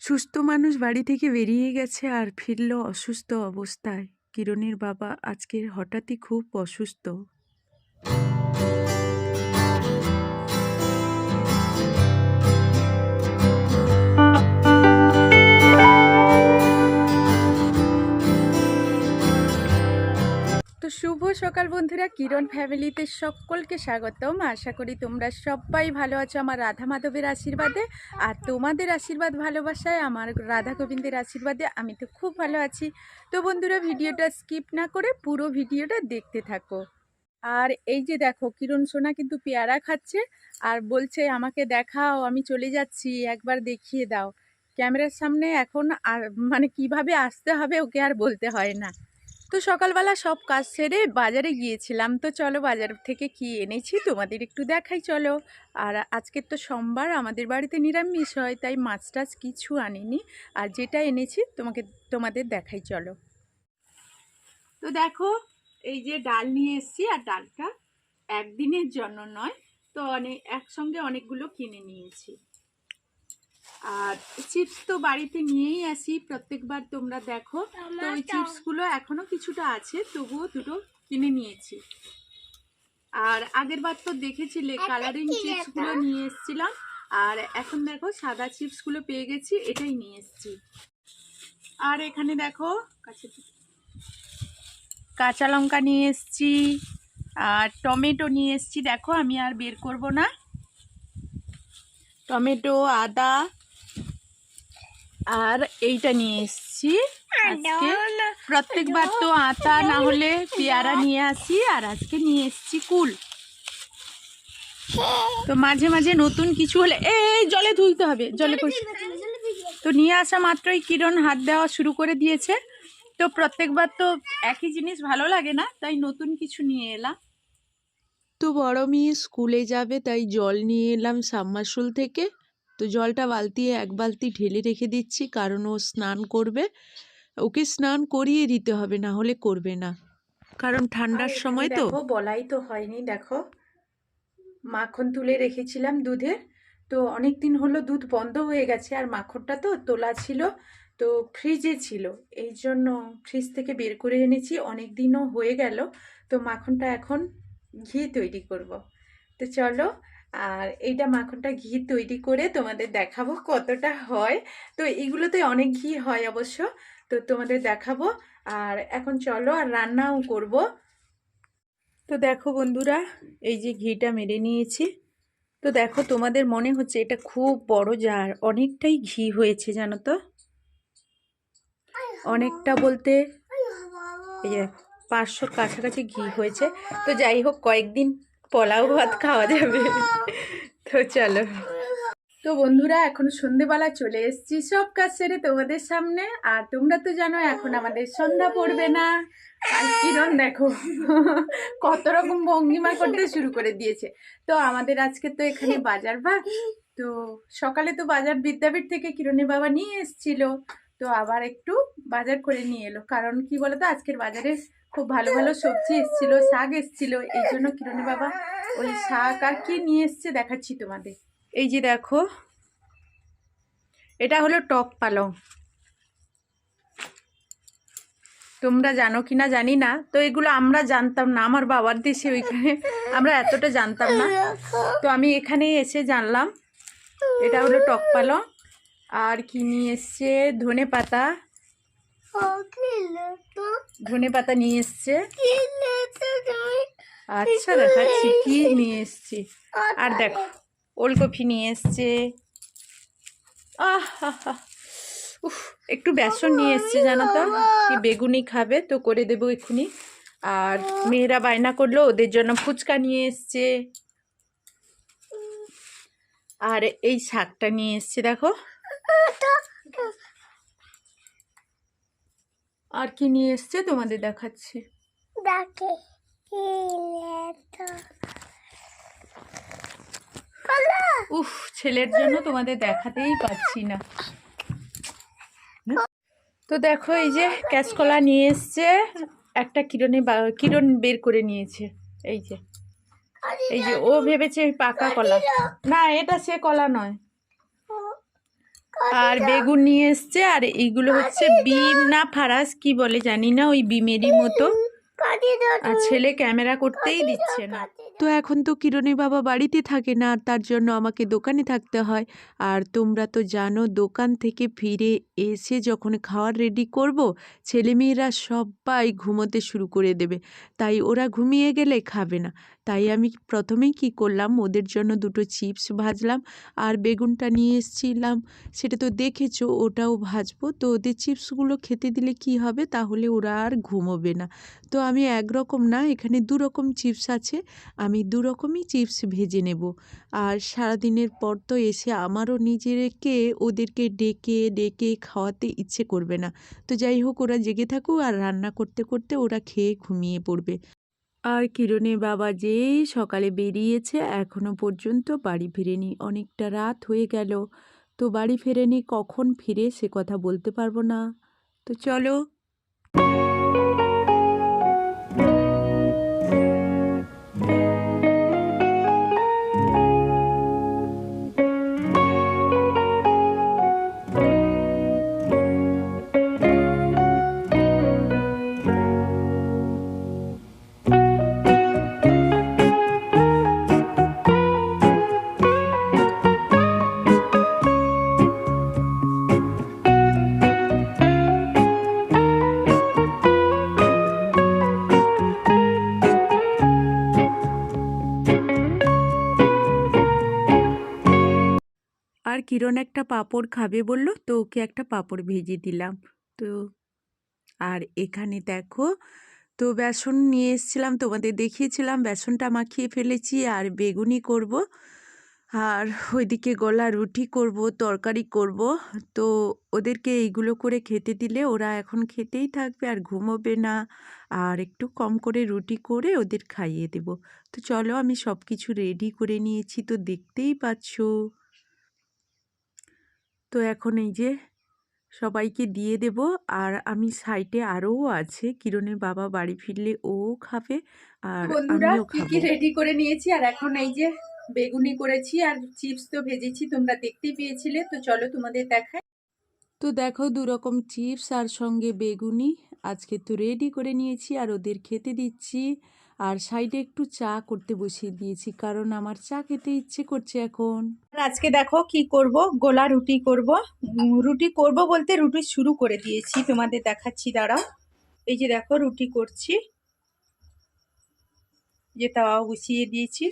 সুস্থ মানুষ বাড়ি থেকে বেরিয়ে গেছে আর ফিরল অসুস্থ অবস্থায়। কিরণের বাবা আজকে হঠাৎই খুব অসুস্থ। শুভ সকাল বন্ধুরা। কিরণ ফ্যামিলিতে সকলকে স্বাগতম। আশা করি তোমরা সবাই ভালো আছো আমার রাধা মাধবের আশীর্বাদে। আর তোমাদের আশীর্বাদ ভালোবাসায়, আমার রাধা গোবিন্দের আশীর্বাদে আমি তো খুব ভালো আছি। তো বন্ধুরা, ভিডিওটা স্কিপ না করে পুরো ভিডিওটা দেখতে থাকো। আর এই যে দেখো, কিরণ সোনা কিন্তু পেয়ারা খাচ্ছে আর বলছে, আমাকে দেখাও, আমি চলে যাচ্ছি, একবার দেখিয়ে দাও। ক্যামেরার সামনে এখন আর মানে কীভাবে আসতে হবে ওকে আর বলতে হয় না। তো সকালবেলা সব কাজ সেরে বাজারে গিয়েছিলাম। তো চলো বাজার থেকে কি এনেছি তোমাদের একটু দেখাই, চলো। আর আজকের তো সোমবার, আমাদের বাড়িতে নিরামিষ হয়, তাই মাছ টাছ কিছু আনিনি। আর যেটা এনেছি তোমাকে, তোমাদের দেখাই, চলো। তো দেখো, এই যে ডাল নিয়ে এসেছি, আর ডালটা একদিনের জন্য নয়, তো অনেক একসঙ্গে অনেকগুলো কিনে নিয়েছি। আর চিপস তো বাড়িতে নিয়েই আসি প্রত্যেকবার তোমরা দেখো। তো ওই চিপসগুলো এখনও কিছুটা আছে তবুও দুটো কিনে নিয়েছি। আর আগের বার তো দেখেছিলে কালারিং চিপসগুলো নিয়ে এসেছিলাম। আর এখন দেখো সাদা চিপসগুলো পেয়ে গেছি এটাই নিয়ে এসেছি। আর এখানে দেখো কাছে কাঁচা লঙ্কা নিয়ে এসেছি আর টমেটো নিয়ে এসেছি। দেখো আমি আর বের করব না। টমেটো আদা আর এইটা নিয়ে এসেছি। আজকে প্রত্যেকবার তো আতা না হলে পেয়ারা নিয়ে আসি আর আজকে নিয়ে এসছি কুল। তো মাঝে মাঝে নতুন কিছু হলে এই জলে ধুইতে হবে জলে তো নিয়ে আসা মাত্রই কিরণ হাত দেওয়া শুরু করে দিয়েছে। তো প্রত্যেকবার তো একই জিনিস ভালো লাগে না তাই নতুন কিছু নিয়ে এলাম। তো বড় মেয়ে স্কুলে যাবে তাই জল নিয়ে এলাম সাবমার্সুল থেকে। তো জলটা বালতি এক বালতি ঢেলে রেখে দিচ্ছি কারণ ও স্নান করবে। ওকে স্নান করিয়ে দিতে হবে না হলে করবে না। কারণ ঠান্ডার সময় তো। বলাই তো হয়নি দেখো। মাখন তুলে রেখেছিলাম দুধের তো অনেক দিন হলো দুধ বন্ধ হয়ে গেছে আর মাখনটা তো তোলা ছিল তো ফ্রিজে ছিল। এই জন্য ফ্রিজ থেকে বের করে এনেছি অনেক দিনও হয়ে গেল। তো মাখনটা এখন ঘি তৈরি করব। তো চলো আর এইটা মাখনটা ঘি তৈরি করে তোমাদের দেখাবো কতটা হয়। তো এইগুলোতে অনেক ঘি হয় অবশ্য। তো তোমাদের দেখাবো। আর এখন চলো আর রান্নাও করব। তো দেখো বন্ধুরা, এই যে ঘিটা মেরে নিয়েছি। তো দেখো তোমাদের মনে হচ্ছে এটা খুব বড় জার, অনেকটাই ঘি হয়েছে জানো তো? অনেকটা বলতে এই যে পাঁচশোর কাছাকাছি ঘি হয়েছে। তো যাই হোক, কয়েকদিন পোলাও ভাত খাওয়া যাবে। তো চলো। তো বন্ধুরা, এখন সন্ধেবেলা চলে এসেছি সব কাজ সেরে তোমাদের সামনে। আর তোমরা তো জানো, এখন আমাদের সন্ধ্যা পড়বে না। আর কিরণ দেখো, কত রকম ভঙ্গিমা করতে শুরু করে দিয়েছে। তো আমাদের আজকে তো এখানে বাজার ভাগ তো সকালে তো বাজার বিদ্যাপীঠ থেকে কিরণের বাবা নিয়ে এসেছিল। তো আবার একটু বাজার করে নিয়ে এলো। কারণ কি বলতো, আজকের বাজারে খুব ভালো ভালো সবজি এসেছিল, শাক এসেছিল। এই জন্য কিরণের বাবা ওই শাক আর কি নিয়ে এসছে দেখাচ্ছি তোমাদের। এই যে দেখো, এটা হলো টক পালং। তোমরা জানো কি না জানি না, তো এগুলো আমরা জানতাম না। আমার বাবার দেশে ওইখানে আমরা এতটা জানতাম না। তো আমি এখানে এসে জানলাম, এটা হলো টক পালং। আর কি নিয়ে এসছে? ধনে পাতা ধনে পাতা নিয়ে এসছে। আচ্ছা দেখাচ্ছি কি নিয়ে এসছি। আর দেখো ওলকপি নিয়ে এসছে। আহ উফ একটু বেসন নিয়ে এসছে জানো তো? কি বেগুনি খাবে তো করে দেবো এক্ষুনি। আর মেয়েরা বায়না করল ওদের জন্য ফুচকা নিয়ে এসছে। আর এই শাকটা নিয়ে এসছে দেখো। আর কি নিয়ে এসছে তোমাদের দেখাচ্ছি। ডাকে উফ ছেলের জন্য তোমাদের দেখাতেই পাচ্ছি না। তো দেখো এই যে ক্যাশকলা নিয়ে এসছে একটা কিরণে কিরণ বের করে নিয়েছে। এই যে এই যে ও ভেবেছে পাকা কলা। না এটা সে কলা নয়। আর বেগুন নিয়ে এসছে আর এইগুলো হচ্ছে বিম না ফারাস কি বলে জানি না ওই বিমেরই মতো। আর ছেলে ক্যামেরা করতেই দিচ্ছে না। তো এখন তো কিরণের বাবা বাড়িতে থাকে না আর তার জন্য আমাকে দোকানে থাকতে হয়। আর তোমরা তো জানো দোকান থেকে ফিরে এসে যখন খাওয়ার রেডি করব ছেলেমেয়েরা সবাই ঘুমোতে শুরু করে দেবে। তাই ওরা ঘুমিয়ে গেলে খাবে না। তাই আমি প্রথমেই কি করলাম, ওদের জন্য দুটো চিপস ভাজলাম আর বেগুনটা নিয়ে এসেছিলাম। সেটা তো দেখেছ, ওটাও ভাজবো। তো ওদের চিপসগুলো খেতে দিলে কি হবে? তাহলে ওরা আর ঘুমোবে না। তো আমি একরকম না, এখানে দু রকম চিপস আছে, আমি দু রকমই চিপস ভেজে নেব। আর সারাদিনের পর তো এসে আমারও নিজেকে ওদেরকে ডেকে ডেকে খাওয়াতে ইচ্ছে করবে না। তো যাই হোক, ওরা জেগে থাকুক আর রান্না করতে করতে ওরা খেয়ে ঘুমিয়ে পড়বে। আর কিরণের বাবা যে সকালে বেরিয়েছে, এখনও পর্যন্ত বাড়ি ফিরেনি। অনেকটা রাত হয়ে গেল। তো বাড়ি ফেরেনি, কখন ফিরে সে কথা বলতে পারব না। তো চলো। কিরণ একটা পাঁপড় খাবে বলল, তো ওকে একটা পাঁপড় ভেজে দিলাম। তো আর এখানে দেখো, তো বেসন নিয়ে এসেছিলাম, তোমাদের দেখিয়েছিলাম, বেসনটা মাখিয়ে ফেলেছি আর বেগুনি করব। আর ওইদিকে গলা রুটি করব, তরকারি করব। তো ওদেরকে এইগুলো করে খেতে দিলে ওরা এখন খেতেই থাকবে আর ঘুমোবে না। আর একটু কম করে রুটি করে ওদের খাইয়ে দেব। তো চলো আমি সব কিছু রেডি করে নিয়েছি, তো দেখতেই পাচ্ছো। তো এখন এই যে সবাইকে দিয়ে দেব। আর আমি সাইডে আরও আছে। কিরণের বাবা বাড়ি ফিরলে ও খাবে আর আমিও কি খাব। রেডি করে নিয়েছি? আর এখন এই যে বেগুনি করেছি আর চিপস তো ভেজেছি তোমরা দেখতেই পেয়েছিলে। তো চলো তোমাদের দেখাই। তো দেখো দু রকম চিপস আর সঙ্গে বেগুনি। আজকে তো রেডি করে নিয়েছি আর ওদের খেতে দিচ্ছি। আর সাইডে একটু চা করতে বসিয়ে দিয়েছি, কারণ আমার চা খেতে ইচ্ছে করছে এখন। আজকে দেখো কি করব? গোলা রুটি করব। রুটি করব বলতে রুটি শুরু করে দিয়েছি, তোমাদের দেখাচ্ছি, দাঁড়াও। এই যে দেখো রুটি করছি, যে তাওয়া বসিয়ে দিয়েছি।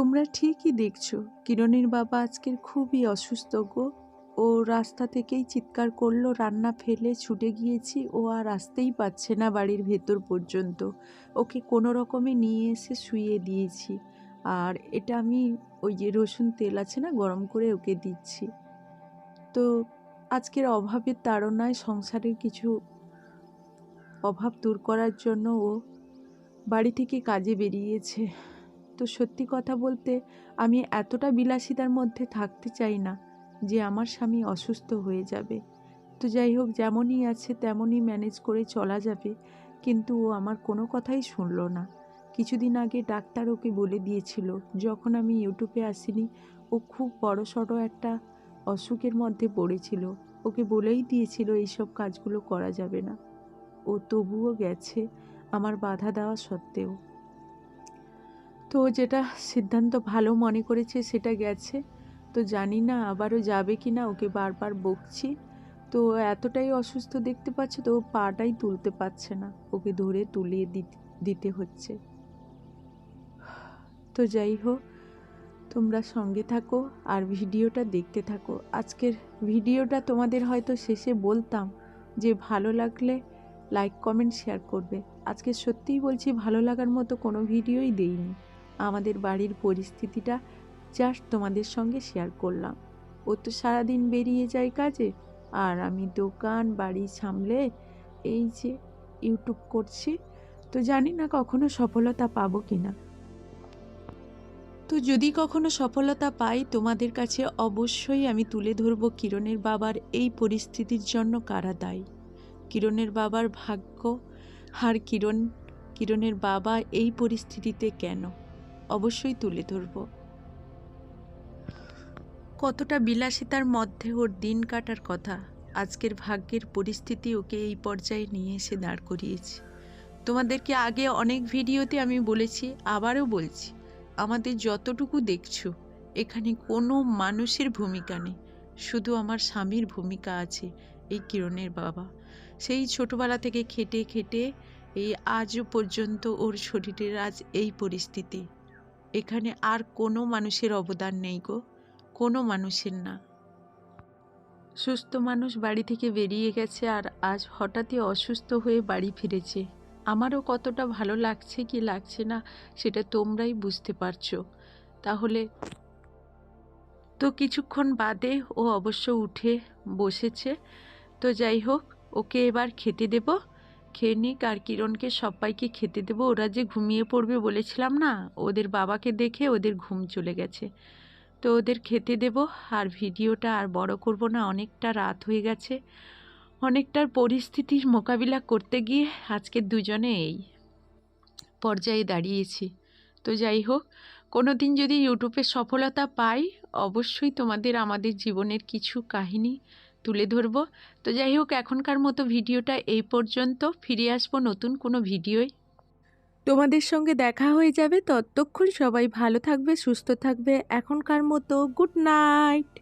তোমরা ঠিকই দেখছ, কিরণের বাবা আজকের খুবই অসুস্থ গো। ও রাস্তা থেকেই চিৎকার করল, রান্না ফেলে ছুটে গিয়েছি, ও আর আসতেই পারছে না বাড়ির ভেতর পর্যন্ত। ওকে কোনো রকমে নিয়ে এসে শুইয়ে দিয়েছি। আর এটা আমি ওই যে রসুন তেল আছে না, গরম করে ওকে দিচ্ছি। তো আজকের অভাবের তাড়নায় সংসারের কিছু অভাব দূর করার জন্য ও বাড়ি থেকে কাজে বেরিয়েছে। তো সত্যি কথা বলতে আমি এতটা বিলাসিতার মধ্যে থাকতে চাই না যে আমার স্বামী অসুস্থ হয়ে যাবে। তো যাই হোক, যেমনই আছে তেমনই ম্যানেজ করে চলা যাবে, কিন্তু ও আমার কোনো কথাই শুনলো না। কিছুদিন আগে ডাক্তার ওকে বলে দিয়েছিল, যখন আমি ইউটিউবে আসিনি, ও খুব বড় সড়ো একটা অসুখের মধ্যে পড়েছিল। ওকে বলেই দিয়েছিল, এইসব কাজগুলো করা যাবে না। ও তবুও গেছে আমার বাধা দেওয়া সত্ত্বেও। তো যেটা সিদ্ধান্ত ভালো মনে করেছে সেটা গেছে। তো জানি না আবারও যাবে কি না, ওকে বারবার বকছি। তো এতটাই অসুস্থ দেখতে পাচ্ছে তো ও পাটাই তুলতে পারছে না। ওকে ধরে তুলিয়ে দিতে হচ্ছে। তো যাই হোক, তোমরা সঙ্গে থাকো আর ভিডিওটা দেখতে থাকো। আজকের ভিডিওটা তোমাদের হয়তো শেষে বলতাম যে ভালো লাগলে লাইক, কমেন্ট, শেয়ার করবে। আজকে সত্যিই বলছি ভালো লাগার মতো কোনো ভিডিওই দেইনি। আমাদের বাড়ির পরিস্থিতিটা জাস্ট তোমাদের সঙ্গে শেয়ার করলাম। ও তো সারাদিন বেরিয়ে যায় কাজে, আর আমি দোকান, বাড়ি সামলে এই যে ইউটিউব করছি, তো জানি না কখনো সফলতা পাবো কি না তো যদি কখনো সফলতা পাই, তোমাদের কাছে অবশ্যই আমি তুলে ধরবো কিরণের বাবার এই পরিস্থিতির জন্য কারা দায়ী। কিরণের বাবার ভাগ্য, আর কিরণ, কিরণের বাবা এই পরিস্থিতিতে কেন? অবশ্যই তুলে ধরব। কতটা বিলাসিতার মধ্যে ওর দিন কাটার কথা, আজকের ভাগ্যের পরিস্থিতি ওকে এই পর্যায়ে নিয়ে এসে দাঁড় করিয়েছে। তোমাদেরকে আগে অনেক ভিডিওতে আমি বলেছি, আবারও বলছি, আমাদের যতটুকু দেখছ, এখানে কোনো মানুষের ভূমিকা নেই। শুধু আমার স্বামীর ভূমিকা আছে এই কিরণের বাবা। সেই ছোটবেলা থেকে খেটে খেটে এই আজও পর্যন্ত ওর শরীরের আজ এই পরিস্থিতি। এখানে আর কোনো মানুষের অবদান নেই গো, কোনো মানুষের না। সুস্থ মানুষ বাড়ি থেকে বেরিয়ে গেছে আর আজ হঠাৎই অসুস্থ হয়ে বাড়ি ফিরেছে। আমারও কতটা ভালো লাগছে কি লাগছে না সেটা তোমরাই বুঝতে পারছ। তাহলে তো কিছুক্ষণ বাদে ও অবশ্য উঠে বসেছে। তো যাই হোক, ওকে এবার খেতে দেব। খেয়ে নিক আর কিরণকে সবাইকে খেতে দেবো। ওরা যে ঘুমিয়ে পড়বে বলেছিলাম না? ওদের বাবাকে দেখে ওদের ঘুম চলে গেছে। তো ওদের খেতে দেব। আর ভিডিওটা আর বড় করব না, অনেকটা রাত হয়ে গেছে। অনেকটার পরিস্থিতির মোকাবিলা করতে গিয়ে আজকে দুজনে এই পর্যায়ে দাঁড়িয়েছি। তো যাই হোক কোনো দিন যদি ইউটিউবে সফলতা পাই, অবশ্যই তোমাদের আমাদের জীবনের কিছু কাহিনী তুলে ধরব। তো যাই হোক, এখনকার মতো ভিডিওটা এই পর্যন্ত। ফিরে আসব নতুন কোনো ভিডিওয়। তোমাদের সঙ্গে দেখা হয়ে যাবে। ততক্ষণ সবাই ভালো থাকবে, সুস্থ থাকবে। এখনকার মতো গুড নাইট।